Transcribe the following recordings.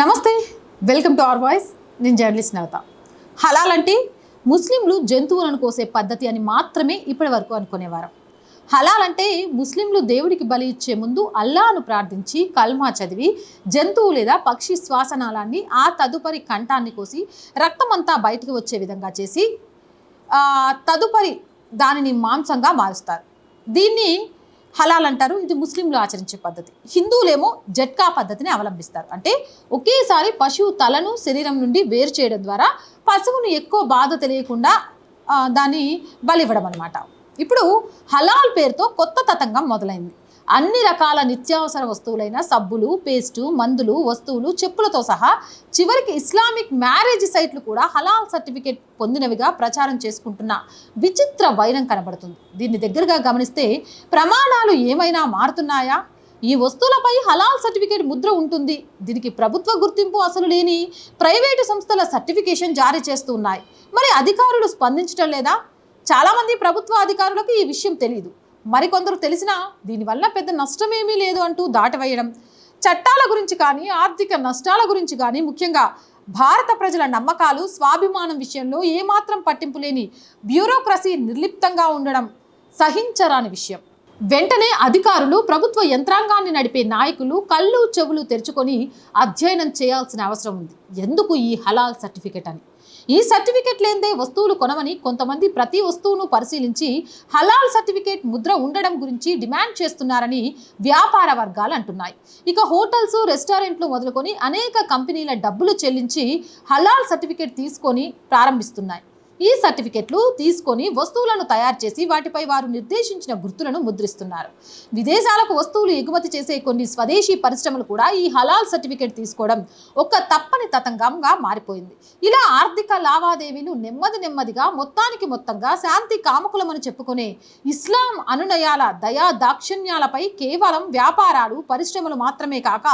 నమస్తే welcome to our voice. నేను journalist నవత. హలాల్ అంటే ముస్లింలు జంతువులను కోసే పద్ధతి అని మాత్రమే ఇప్పటి వరకు అనుకునేవారు. హలాల్ అంటే ముస్లింలు దేవుడికి బలి ఇచ్చే ముందు అల్లాను ప్రార్థించి కల్మా చదివి జంతువు లేదా పక్షి శ్వాసనాళాన్ని ఆ తదుపరి కంఠాన్ని కోసి రక్తమంతా బయటికి వచ్చే విధంగా చేసి తదుపరి దానిని మాంసంగా మారుస్తారు. దీన్ని హలాల్ అంటారు. ఇది ముస్లింలు ఆచరించే పద్ధతి. హిందువులేమో జట్కా పద్ధతిని అవలంబిస్తారు. అంటే ఒకేసారి పశువు తలను శరీరం నుండి వేరు చేయడం ద్వారా పశువును ఎక్కువ బాధ తెలియకుండా దాన్ని బలివ్వడం అనమాట ఇప్పుడు హలాల్ పేరుతో కొత్త తతంగం మొదలైంది. అన్ని రకాల నిత్యావసర వస్తువులైన సబ్బులు పేస్టు మందులు వస్తువులు చెప్పులతో సహా చివరికి ఇస్లామిక్ మ్యారేజ్ సైట్లు కూడా హలాల్ సర్టిఫికేట్ పొందినవిగా ప్రచారం చేసుకుంటున్న విచిత్ర వైరం కనబడుతుంది. దీన్ని దగ్గరగా గమనిస్తే ప్రమాణాలు ఏమైనా మారుతున్నాయా? ఈ వస్తువులపై హలాల్ సర్టిఫికేట్ ముద్ర ఉంటుంది. దీనికి ప్రభుత్వ గుర్తింపు అసలు లేని ప్రైవేటు సంస్థల సర్టిఫికేషన్ జారీ చేస్తూ ఉన్నాయి. మరి అధికారులు స్పందించడం లేదా? చాలామంది ప్రభుత్వ అధికారులకు ఈ విషయం తెలియదు మరికొందరు తెలిసినా దీనివల్ల పెద్ద నష్టమేమీ లేదు అంటూ దాటవేయడం. చట్టాల గురించి కానీ ఆర్థిక నష్టాల గురించి కానీ ముఖ్యంగా భారత ప్రజల నమ్మకాలు స్వాభిమానం విషయంలో ఏమాత్రం పట్టింపు లేని బ్యూరోక్రసీ నిర్లిప్తంగా ఉండడం సహించరాని విషయం. వెంటనే అధికారులు ప్రభుత్వ యంత్రాంగాన్ని నడిపే నాయకులు కళ్ళు చెవులు తెరుచుకొని అధ్యయనం చేయాల్సిన అవసరం ఉంది. ఎందుకు ఈ హలాల్ సర్టిఫికెట్ అని? ఈ సర్టిఫికెట్ లేదే వస్తువులు కొనమని కొంతమంది ప్రతి వస్తువును పరిశీలించి హలాల్ సర్టిఫికేట్ ముద్ర ఉండడం గురించి డిమాండ్ చేస్తున్నారని వ్యాపార వర్గాలు అంటున్నాయి. ఇక హోటల్స్ రెస్టారెంట్లు మొదలుకొని అనేక కంపెనీల డబ్బులు చెల్లించి హలాల్ సర్టిఫికేట్ తీసుకొని ప్రారంభిస్తున్నాయి. ఈ సర్టిఫికెట్లు తీసుకొని వస్తువులను తయారు చేసి వాటిపై వారు నిర్దేశించిన గుర్తులను ముద్రిస్తున్నారు. విదేశాలకు వస్తువులు ఎగుమతి చేసే కొన్ని స్వదేశీ పరిశ్రమలు కూడా ఈ హలాల్ సర్టిఫికెట్ తీసుకోవడం ఒక తప్పని తతంగంగా మారిపోయింది. ఇలా ఆర్థిక లావాదేవీలు నెమ్మది నెమ్మదిగా మొత్తానికి మొత్తంగా శాంతి కామకులమని చెప్పుకునే ఇస్లాం అనునయాల దయా దాక్షిణ్యాలపై కేవలం వ్యాపారాలు పరిశ్రమలు మాత్రమే కాక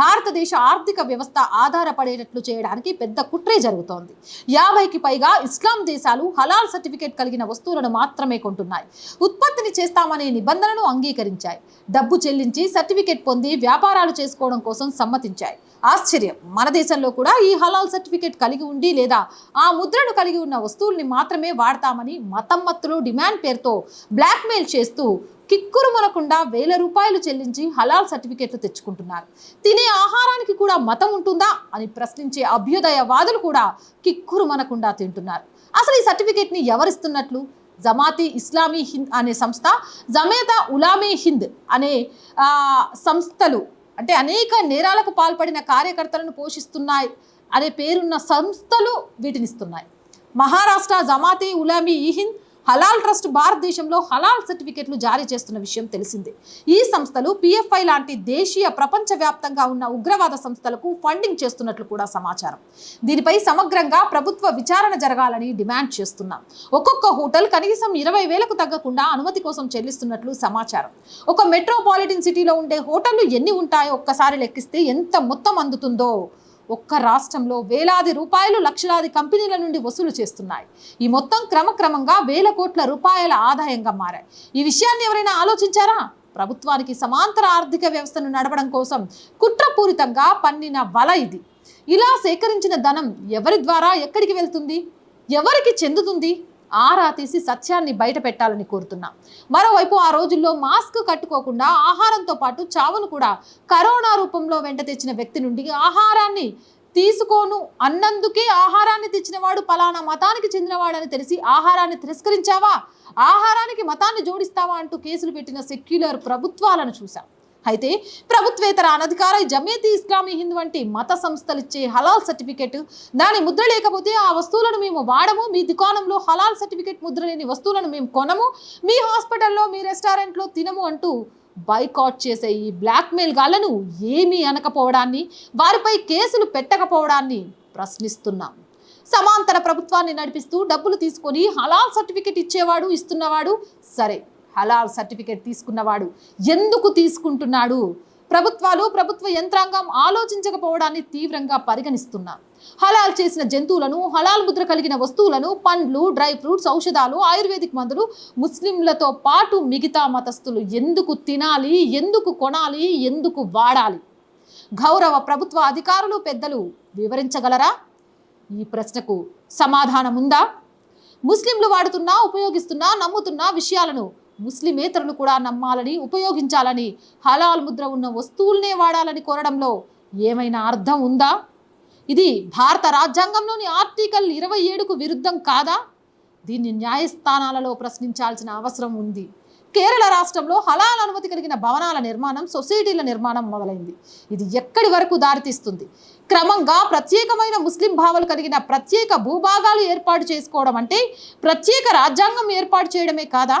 భారతదేశ ఆర్థిక వ్యవస్థ ఆధారపడేటట్లు చేయడానికి పెద్ద కుట్రే జరుగుతోంది. యాభైకి పైగా ఇస్లాం దేశాలు హలాల్ సర్టిఫికేట్ కలిగిన వస్తువులను మాత్రమే కొంటున్నాయి. ఉత్పత్తిని చేస్తామనే నిబంధనను అంగీకరించాయి. డబ్బు చెల్లించి సర్టిఫికేట్ పొంది వ్యాపారాలు చేసుకోవడం కోసం సమ్మతించాయి. ఆశ్చర్యం! మన దేశంలో కూడా ఈ హలాల్ సర్టిఫికేట్ కలిగి ఉండి లేదా ఆ ముద్రను కలిగి ఉన్న వస్తువుల్ని మాత్రమే వాడతామని మతమ్మత్తులు డిమాండ్ పేరుతో బ్లాక్మెయిల్ చేస్తూ కిక్కురుమనకుండా వేల రూపాయలు చెల్లించి హలాల్ సర్టిఫికేట్లు తెచ్చుకుంటున్నారు. తినే ఆహారానికి కూడా మతం ఉంటుందా అని ప్రశ్నించే అభ్యుదయవాదులు కూడా కిక్కురుమనకుండా తింటున్నారు. అసలు ఈ సర్టిఫికేట్ని ఎవరిస్తున్నట్లు? జమాతి ఇస్లామీ హింద్ అనే సంస్థ జమేతా ఉలామీ హింద్ అనే సంస్థలు అంటే అనేక నేరాలకు పాల్పడిన కార్యకర్తలను పోషిస్తున్నాయి అనే పేరున్న సంస్థలు వీటినిస్తున్నాయి మహారాష్ట్ర జమాతే ఉలామీ ఈ హింద్ హలాల్ ట్రస్ట్ భారతదేశంలో హలాల్ సర్టిఫికెట్లు జారీ చేస్తున్న విషయం తెలిసిందే. ఈ సంస్థలు పిఎఫ్ఐ లాంటి దేశీయ ప్రపంచవ్యాప్తంగా ఉన్న ఉగ్రవాద సంస్థలకు ఫండింగ్ చేస్తున్నట్లు కూడా సమాచారం. దీనిపై సమగ్రంగా ప్రభుత్వ విచారణ జరగాలని డిమాండ్ చేస్తున్నాం. ఒక్కొక్క హోటల్ కనీసం ఇరవై వేలకు తగ్గకుండా అనుమతి కోసం చెల్లిస్తున్నట్లు సమాచారం. ఒక మెట్రోపాలిటన్ సిటీలో ఉండే హోటళ్ళు ఎన్ని ఉంటాయో ఒక్కసారి లెక్కిస్తే ఎంత మొత్తం అందుతుందో? ఒక్క రాష్ట్రంలో వేలాది రూపాయలు లక్షలాది కంపెనీల నుండి వసూలు చేస్తున్నాయి. ఈ మొత్తం క్రమక్రమంగా వేల కోట్ల రూపాయల ఆదాయంగా మారాయి. ఈ విషయాన్ని ఎవరైనా ఆలోచించారా? ప్రభుత్వానికి సమాంతర ఆర్థిక వ్యవస్థను నడపడం కోసం కుట్రపూరితంగా పన్నిన వల ఇది. ఇలా సేకరించిన ధనం ఎవరి ద్వారా ఎక్కడికి వెళ్తుంది? ఎవరికి చెందుతుంది? ఆరా తీసి సత్యాన్ని బయట పెట్టాలని కోరుతున్నా. మరోవైపు ఆ రోజుల్లో మాస్క్ కట్టుకోకుండా ఆహారంతో పాటు చావును కూడా కరోనా రూపంలో వెంట తెచ్చిన వ్యక్తి నుండి ఆహారాన్ని తీసుకోను అన్నందుకే ఆహారాన్ని తెచ్చినవాడు పలానా మతానికి చెందినవాడని తెలిసి ఆహారాన్ని తిరస్కరించావా? ఆహారానికి మతాన్ని జోడిస్తావా అంటూ కేసులు పెట్టిన సెక్యులర్ ప్రభుత్వాలను చూశాం. అయితే ప్రభుత్వేతర అనధికార జమేతి ఇస్లామీ హింద్ వంటి మత సంస్థలు ఇచ్చే హలాల్ సర్టిఫికెట్ దాని ముద్ర లేకపోతే ఆ వస్తువులను మేము వాడము మీ దుకాణంలో హలాల్ సర్టిఫికెట్ ముద్ర లేని వస్తువులను మేము కొనము మీ హాస్పిటల్లో మీ రెస్టారెంట్లో తినము అంటూ బైకాట్ చేసే ఈ బ్లాక్మెయిల్ గాళ్ళను ఏమీ అనకపోవడాన్ని వారిపై కేసులు పెట్టకపోవడాన్ని ప్రశ్నిస్తున్నాం. సమాంతర ప్రభుత్వాన్ని నడిపిస్తూ డబ్బులు తీసుకొని హలాల్ సర్టిఫికెట్ ఇచ్చేవాడు ఇస్తున్నవాడు సరే. హలాల్ సర్టిఫికేట్ తీసుకున్నవాడు ఎందుకు తీసుకుంటున్నాడు? ప్రభుత్వాలు ప్రభుత్వ యంత్రాంగం ఆలోచించకపోవడాన్ని తీవ్రంగా పరిగణిస్తున్నాం. హలాల్ చేసిన జంతువులను హలాల్ ముద్ర కలిగిన వస్తువులను పండ్లు డ్రై ఫ్రూట్స్ ఔషధాలు ఆయుర్వేదిక్ మందులు ముస్లింలతో పాటు మిగతా మతస్థులు ఎందుకు తినాలి? ఎందుకు కొనాలి? ఎందుకు వాడాలి? గౌరవ ప్రభుత్వ అధికారులు పెద్దలు వివరించగలరా? ఈ ప్రశ్నకు సమాధానం ఉందా ముస్లింలు వాడుతున్నా ఉపయోగిస్తున్నా నమ్ముతున్న విషయాలను ముస్లిమేతరులు కూడా నమ్మాలని ఉపయోగించాలని హలాల్ ముద్ర ఉన్న వస్తువులనే వాడాలని కోరడంలో ఏమైనా అర్థం ఉందా? ఇది భారత రాజ్యాంగంలోని ఆర్టికల్ ఇరవై ఏడుకు విరుద్ధం కాదా? దీన్ని న్యాయస్థానాలలో ప్రశ్నించాల్సిన అవసరం ఉంది. కేరళ రాష్ట్రంలో హలాల్ అనుమతి కలిగిన భవనాల నిర్మాణం సొసైటీల నిర్మాణం మొదలైంది. ఇది ఎక్కడి వరకు దారితీస్తుంది? క్రమంగా ప్రత్యేకమైన ముస్లిం భావాలు కలిగిన ప్రత్యేక భూభాగాలు ఏర్పాటు చేసుకోవడం అంటే ప్రత్యేక రాజ్యాంగం ఏర్పాటు చేయడమే కాదా?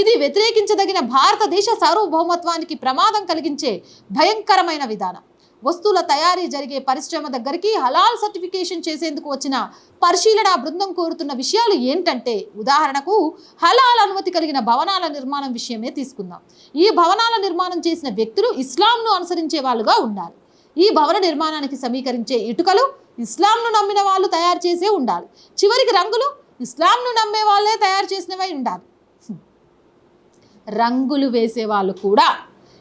ఇది వ్యతిరేకించదగిన భారతదేశ సార్వభౌమత్వానికి ప్రమాదం కలిగించే భయంకరమైన విధానం. వస్తువుల తయారీ జరిగే పరిశ్రమ దగ్గరికి హలాల్ సర్టిఫికేషన్ చేసేందుకు వచ్చిన పరిశీలన బృందం కోరుతున్న విషయాలు ఏంటంటే ఉదాహరణకు హలాల్ అనుమతి కలిగిన భవనాల నిర్మాణం విషయమే తీసుకుందాం. ఈ భవనాల నిర్మాణం చేసిన వ్యక్తులు ఇస్లాంను అనుసరించే వాళ్ళుగా ఉండాలి. ఈ భవన నిర్మాణానికి సమీకరించే ఇటుకలు ఇస్లాంను నమ్మిన వాళ్ళు తయారు చేసే ఉండాలి. చివరికి రంగులు ఇస్లాంను నమ్మే వాళ్ళే తయారు చేసినవై ఉండాలి. రంగులు వేసే వాళ్ళు కూడా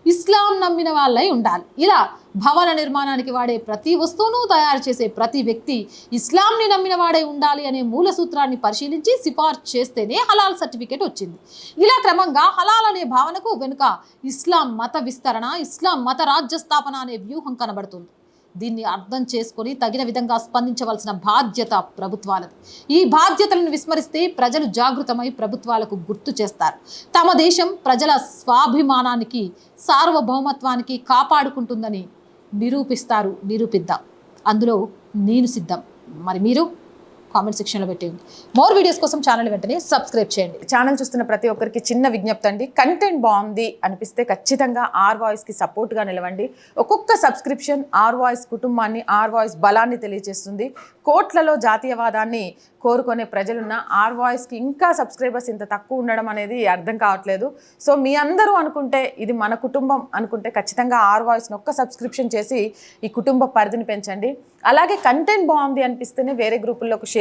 ఇస్లాం నమ్మిన వాళ్ళై ఉండాలి. ఇలా భవన నిర్మాణానికి వాడే ప్రతి వస్తువును తయారు చేసే ప్రతి వ్యక్తి ఇస్లాంని నమ్మిన వాడే ఉండాలి అనే మూల సూత్రాన్ని పరిశీలించి సిఫార్సు చేస్తేనే హలాల్ సర్టిఫికేట్ వచ్చింది. ఇలా క్రమంగా హలాల్ అనే భావనకు వెనుక ఇస్లాం మత విస్తరణ ఇస్లాం మత రాజ్య స్థాపన అనే వ్యూహం కనబడుతుంది. దీన్ని అర్థం చేసుకొని తగిన విధంగా స్పందించవలసిన బాధ్యత ప్రభుత్వాలది. ఈ బాధ్యతలను విస్మరిస్తే ప్రజలు జాగృతమై ప్రభుత్వాలకు గుర్తు చేస్తారు. తమ దేశం ప్రజల స్వాభిమానానికి సార్వభౌమత్వానికి కాపాడుకుంటుందని నిరూపిస్తారు నిరూపిద్దాం. అందులో నేను సిద్ధం. మరి మీరు? కామెంట్ సెక్షన్లో పెట్టేయండి మోర్ వీడియోస్ కోసం ఛానల్ వెంటనే సబ్స్క్రైబ్ చేయండి. ఛానల్ చూస్తున్న ప్రతి ఒక్కరికి చిన్న విజ్ఞప్తి అండి. కంటెంట్ బాగుంది అనిపిస్తే ఖచ్చితంగా ఆర్ వాయిస్కి సపోర్ట్గా నిలవండి. ఒక్కొక్క సబ్స్క్రిప్షన్ ఆర్ వాయిస్ కుటుంబాన్ని ఆర్ వాయిస్ బలాన్ని తెలియజేస్తుంది. కోట్లలో జాతీయవాదాన్ని కోరుకునే ప్రజలున్న ఆర్ వాయిస్కి ఇంకా సబ్స్క్రైబర్స్ ఇంత తక్కువ ఉండడం అనేది అర్థం కావట్లేదు. సో మీ అందరూ అనుకుంటే ఇది మన కుటుంబం అనుకుంటే ఖచ్చితంగా ఆర్ వాయిస్ని ఒక్క సబ్స్క్రిప్షన్ చేసి ఈ కుటుంబ పరిధిని పెంచండి. అలాగే కంటెంట్ బాగుంది అనిపిస్తేనే వేరే గ్రూపుల్లోకి షేర్